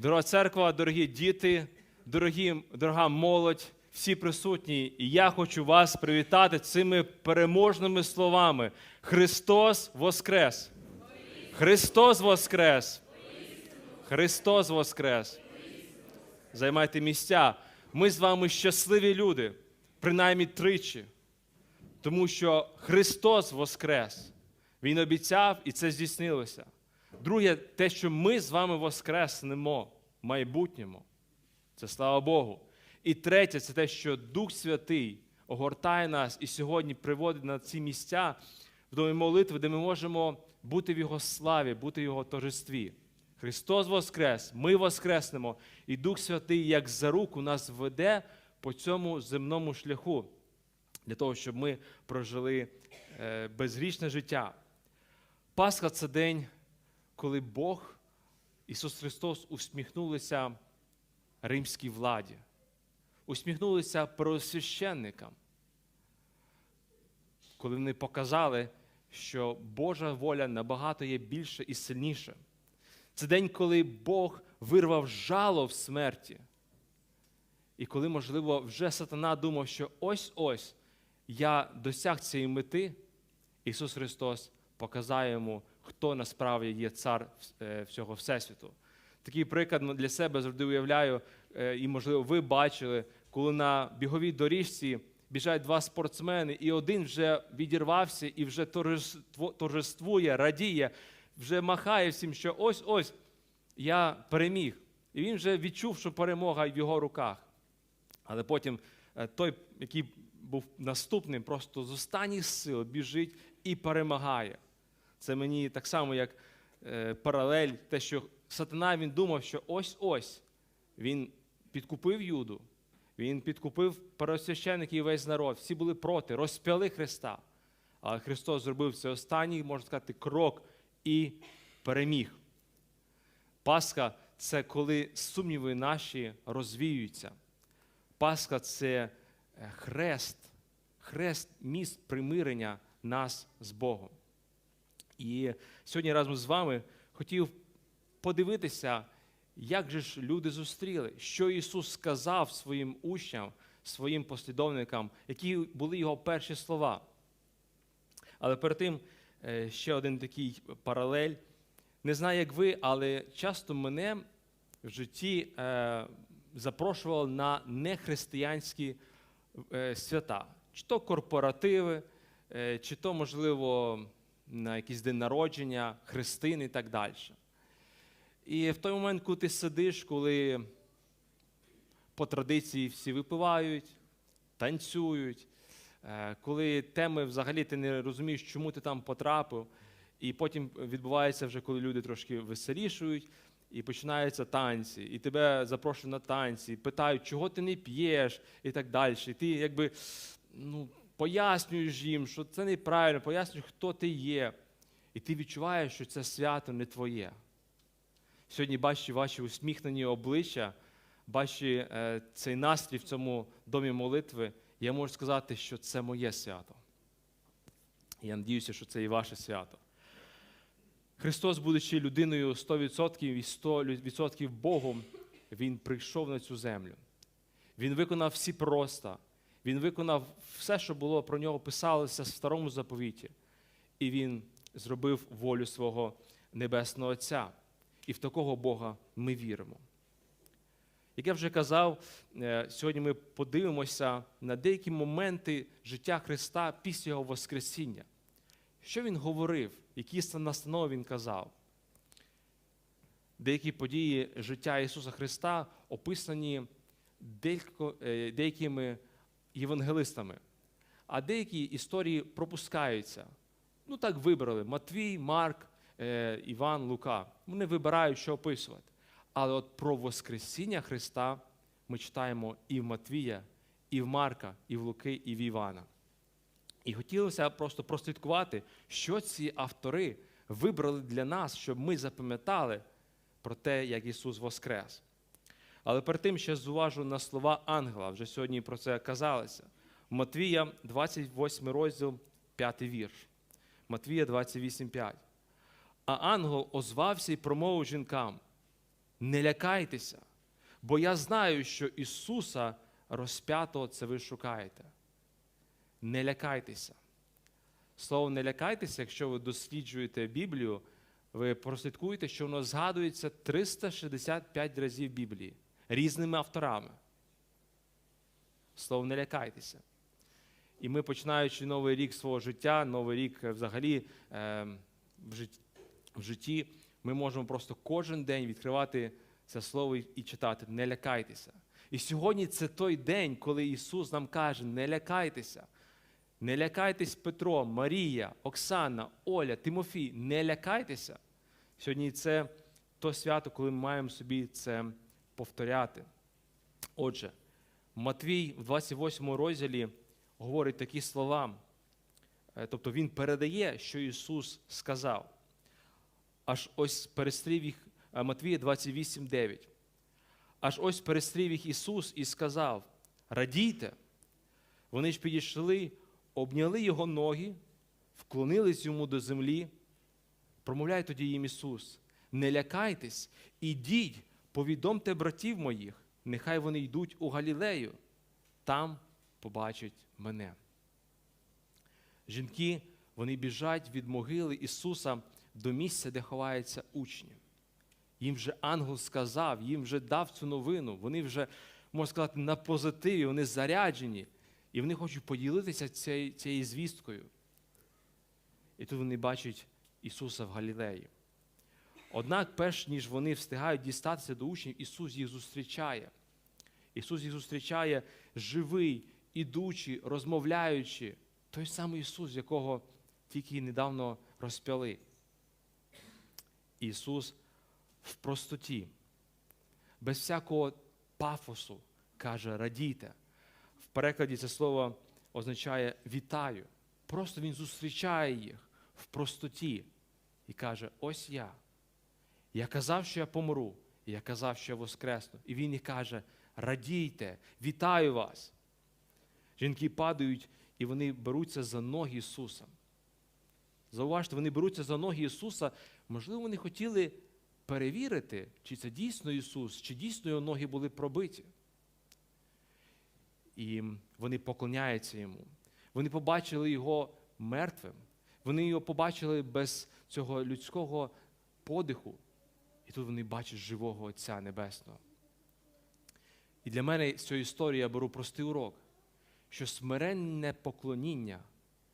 Дорога церква, дорогі діти, дорогі, дорога молодь, всі присутні, і я хочу вас привітати цими переможними словами. Христос Воскрес! Христос Воскрес! Христос Воскрес! Займайте місця. Ми з вами щасливі люди, принаймні тричі, тому що Христос Воскрес. Він обіцяв, і це здійснилося. Друге, те, що ми з вами воскреснемо в майбутньому. Це слава Богу. І третє, це те, що Дух Святий огортає нас і сьогодні приводить на ці місця в домі молитви, де ми можемо бути в Його славі, бути в Його торжестві. Христос Воскрес, ми воскреснемо, і Дух Святий, як за руку, нас веде по цьому земному шляху, для того, щоб ми прожили е, безгрішне життя. Пасха це день, коли Бог, Ісус Христос, усміхнулися римській владі, усміхнулися первосвященникам, коли вони показали, що Божа воля набагато є більше і сильніша. Це день, коли Бог вирвав жало в смерті. І коли, можливо, вже сатана думав, що ось-ось я досяг цієї мети, Ісус Христос показає йому, хто насправді є цар е, всього Всесвіту. Такий приклад для себе завжди уявляю, е, і, можливо, ви бачили, коли на біговій доріжці біжать два спортсмени, і один вже відірвався і вже торжествує, радіє, вже махає всім, що ось-ось я переміг. І він вже відчув, що перемога в його руках. Але потім е, той, який був наступним, просто з останніх сил біжить і перемагає. Це мені так само, як е, паралель, те, що сатана він думав, що ось-ось він підкупив Юду, він підкупив первосвящеників і весь народ. Всі були проти, розп'яли Христа. Але Христос зробив це останній, можна сказати, крок і переміг. Пасха це коли сумніви наші розвіюються. Пасха це е, хрест, хрест міст примирення нас з Богом. І сьогодні разом з вами хотів подивитися, як же ж люди зустріли, що Ісус сказав своїм учням, своїм послідовникам, які були його перші слова. Але перед тим е, ще один такий паралель. Не знаю, як ви, але часто мене в житті е, запрошували на нехристиянські е, свята, чи то корпоративи, чи то, можливо, на якийсь день народження, хрестини і так далі. І в той момент, коли ти сидиш, коли по традиції всі випивають, танцюють, е, коли теми взагалі ти не розумієш, чому ти там потрапив, і потім відбувається вже, коли люди трошки веселішують, і починаються танці, і тебе запрошують на танці, питають, чого ти не п'єш, і так далі. І ти якби ну, пояснюєш їм, що це неправильно, пояснюєш, хто ти є. І ти відчуваєш, що це свято не твоє. Сьогодні, бачачи ваші усміхнені обличчя, бачачи е, цей настрій в цьому домі молитви, я можу сказати, що це моє свято. Я надіюся, що це і ваше свято. Христос, будучи людиною 100% і 100% Богом, Він прийшов на цю землю. Він виконав всі проста. Він виконав все, що було про нього писалося в старому заповіті. І він зробив волю свого Небесного Отця. І в такого Бога ми віримо. Як я вже казав, е, сьогодні ми подивимося на деякі моменти життя Христа після Його Воскресіння. Що Він говорив, які настанови Він казав. Деякі події життя Ісуса Христа описані е, деякими євангелистами, а деякі історії пропускаються. Ну так вибрали Матвій, Марк, е, Іван, Лука. Вони вибирають, що описувати. Але от про Воскресіння Христа ми читаємо і в Матвія, і в Марка, і в Луки, і в Івана. І хотілося просто прослідкувати, що ці автори вибрали для нас, щоб ми запам'ятали про те, як Ісус Воскрес. Але перед тим ще зуважу на слова ангела, вже сьогодні про це казалося. Матвія, 28 розділ, 5 вірш. Матвія 28, 5. А ангел озвався і промовив жінкам: не лякайтеся, бо я знаю, що Ісуса розп'ятого це ви шукаєте. Не лякайтеся. Слово не лякайтеся, якщо ви досліджуєте Біблію, ви прослідкуєте, що воно згадується 365 разів Біблії різними авторами. Слово не лякайтеся. І ми, починаючи новий рік свого життя, новий рік е, взагалі е, в, житті, ми можемо просто кожен день відкривати це слово і читати Не лякайтеся. І сьогодні це той день, коли Ісус нам каже: не лякайтеся. Не лякайтесь Петро, Марія, Оксана, Оля, Тимофій, не лякайтеся. Сьогодні це то свято, коли ми маємо собі це повторяти. Отже, Матвій в 28 розділі говорить такі слова. Е, Тобто він передає, що Ісус сказав. Аж ось перестрів їх е, Матвія 28,9. Аж ось перестрів їх Ісус і сказав: Радійте. Вони ж підійшли, обняли його ноги, вклонились йому до землі. Промовляє тоді їм Ісус: Не лякайтесь, ідіть, повідомте братів моїх, нехай вони йдуть у Галілею, там побачать мене. Жінки, вони біжать від могили Ісуса до місця, де ховаються учні. Їм вже ангел сказав, їм вже дав цю новину. Вони вже, можна сказати, на позитиві, вони заряджені. І вони хочуть поділитися цією, звісткою. І тут вони бачать Ісуса в Галілеї. Однак, перш ніж вони встигають дістатися до учнів, Ісус їх зустрічає. Ісус їх зустрічає живий, ідучий, розмовляючи. Той самий Ісус, якого тільки недавно розп'яли. Ісус в простоті, без всякого пафосу каже, радійте. В перекладі це слово означає вітаю. Просто Він зустрічає їх в простоті і каже: Ось я. Я казав, що я помру, і я казав, що я воскресну. І Він їх каже: радійте, вітаю вас. Жінки падають і вони беруться за ноги Ісуса. Зауважте, вони беруться за ноги Ісуса. Можливо, вони хотіли перевірити, чи це дійсно Ісус, чи дійсно його ноги були пробиті. І вони поклоняються йому. Вони побачили його мертвим. Вони його побачили без цього людського подиху. І тут вони бачать живого Отця Небесного. І для мене з цієї історії я беру простий урок, що смиренне поклоніння,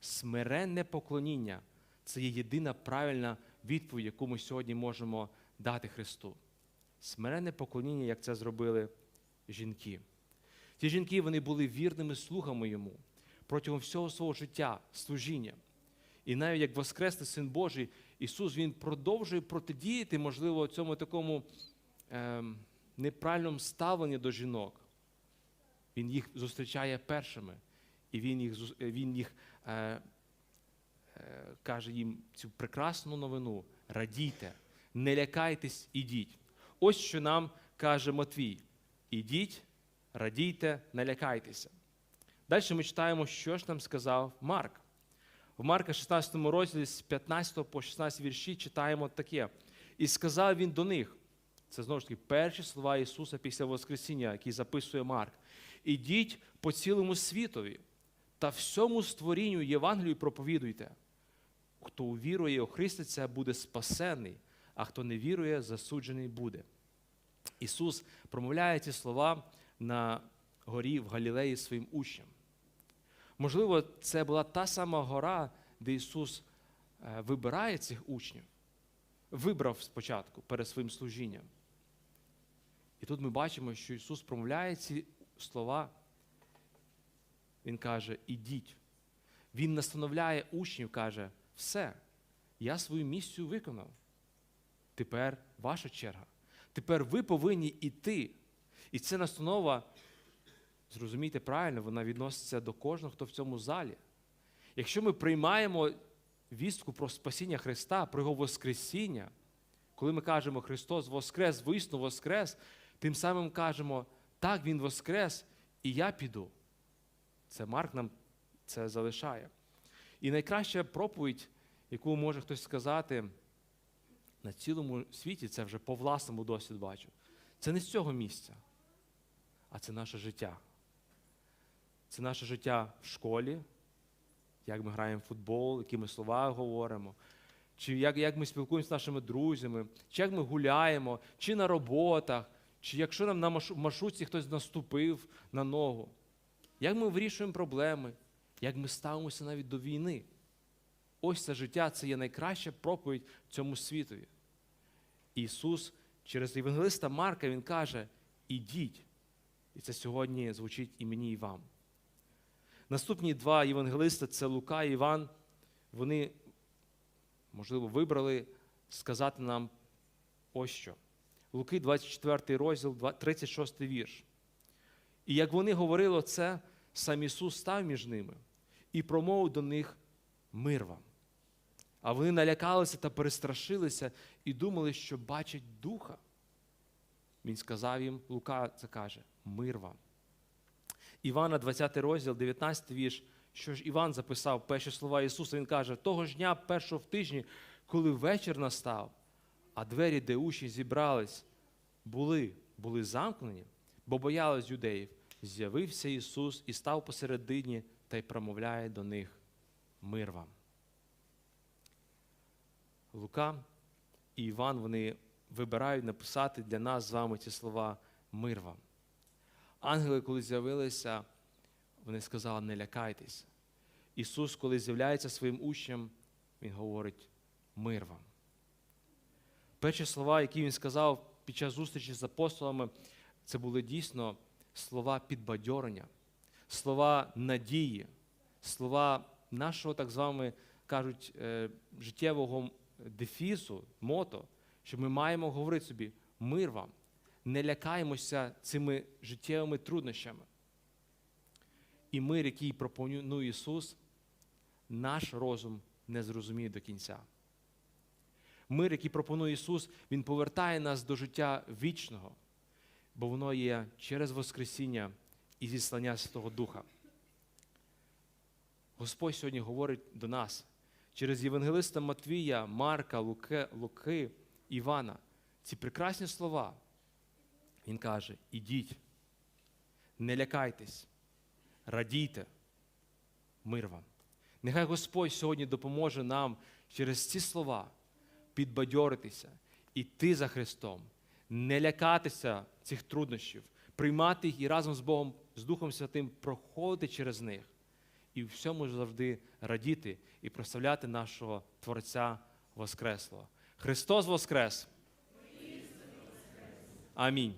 смиренне поклоніння це є єдина правильна відповідь, яку ми сьогодні можемо дати Христу. Смиренне поклоніння, як це зробили жінки. Ті жінки вони були вірними слугами йому протягом всього свого життя, служіння. І навіть як Воскресний Син Божий, Ісус Він продовжує протидіяти, можливо, цьому такому ем, неправильному ставленні до жінок. Він їх зустрічає першими, і Він їх, е, він їх е, е, каже їм цю прекрасну новину: радійте, не лякайтесь, ідіть. Ось що нам каже Матвій: ідіть, радійте, не лякайтеся. Далі ми читаємо, що ж нам сказав Марк. В Марка 16 розділі з 15 по 16 вірші читаємо таке. І сказав він до них, це знову ж таки перші слова Ісуса після Воскресіння, які записує Марк. Ідіть по цілому світові та всьому створінню Євангелію проповідуйте. Хто увірує і охриститься, буде спасений, а хто не вірує, засуджений буде. Ісус промовляє ці слова на горі в Галілеї своїм учням. Можливо, це була та сама гора, де Ісус е, вибирає цих учнів, вибрав спочатку перед своїм служінням. І тут ми бачимо, що Ісус промовляє ці слова. Він каже: ідіть. Він настановляє учнів, каже, все, я свою місію виконав. Тепер ваша черга. Тепер ви повинні йти. І ця настанова, зрозумійте правильно, вона відноситься до кожного, хто в цьому залі. Якщо ми приймаємо вістку про спасіння Христа, про Його Воскресіння, коли ми кажемо Христос Воскрес, висно Воскрес, тим самим кажемо, так, Він Воскрес, і я піду. Це Марк нам це залишає. І найкраща проповідь, яку може хтось сказати на цілому світі, це вже по власному досвіду бачу, це не з цього місця, а це наше життя. Це наше життя в школі, як ми граємо в футбол, які ми слова говоримо, чи як, як ми спілкуємося з нашими друзями, чи як ми гуляємо, чи на роботах, чи якщо нам на маршрутці хтось наступив на ногу, як ми вирішуємо проблеми, як ми ставимося навіть до війни. Ось це життя це є найкраща проповідь цьому світові. Ісус через Євангелиста Марка Він каже: ідіть. І це сьогодні звучить і мені, і вам. Наступні два євангелиста це Лука і Іван. Вони, можливо, вибрали сказати нам ось що. Луки, 24 розділ, 36 вірш. І як вони говорили це, сам Ісус став між ними і промовив до них мир вам. А вони налякалися та перестрашилися і думали, що бачать духа. Він сказав їм, Лука це каже, мир вам. Івана, 20 розділ, 19 вірш. Що ж Іван записав перші слова Ісуса, він каже, того ж дня першого в тижні, коли вечір настав, а двері, де учні зібрались, були, були замкнені, бо боялись юдеїв, з'явився Ісус і став посередині та й промовляє до них мир вам. Лука і Іван вони вибирають написати для нас з вами ці слова мир вам. Ангели, коли з'явилися, вони сказали, не лякайтесь. Ісус, коли з'являється своїм учням, Він говорить мир вам. Перші слова, які він сказав під час зустрічі з апостолами, це були дійсно слова підбадьорення, слова надії, слова нашого, так званого, кажуть, е, життєвого дефісу, мото, що ми маємо говорити собі мир вам, не лякаємося цими життєвими труднощами. І мир, який пропонує Ісус, наш розум не зрозуміє до кінця. Мир, який пропонує Ісус, Він повертає нас до життя вічного, бо воно є через Воскресіння і зіслання Святого Духа. Господь сьогодні говорить до нас через Євангелиста Матвія, Марка, Луки, Луки, Івана. Ці прекрасні слова. Він каже: ідіть, не лякайтесь, радійте, мир вам. Нехай Господь сьогодні допоможе нам через ці слова підбадьоритися, іти за Христом, не лякатися цих труднощів, приймати їх і разом з Богом, з Духом Святим проходити через них і в всьому завжди радіти і прославляти нашого Творця Воскреслого. Христос Воскрес! Амінь.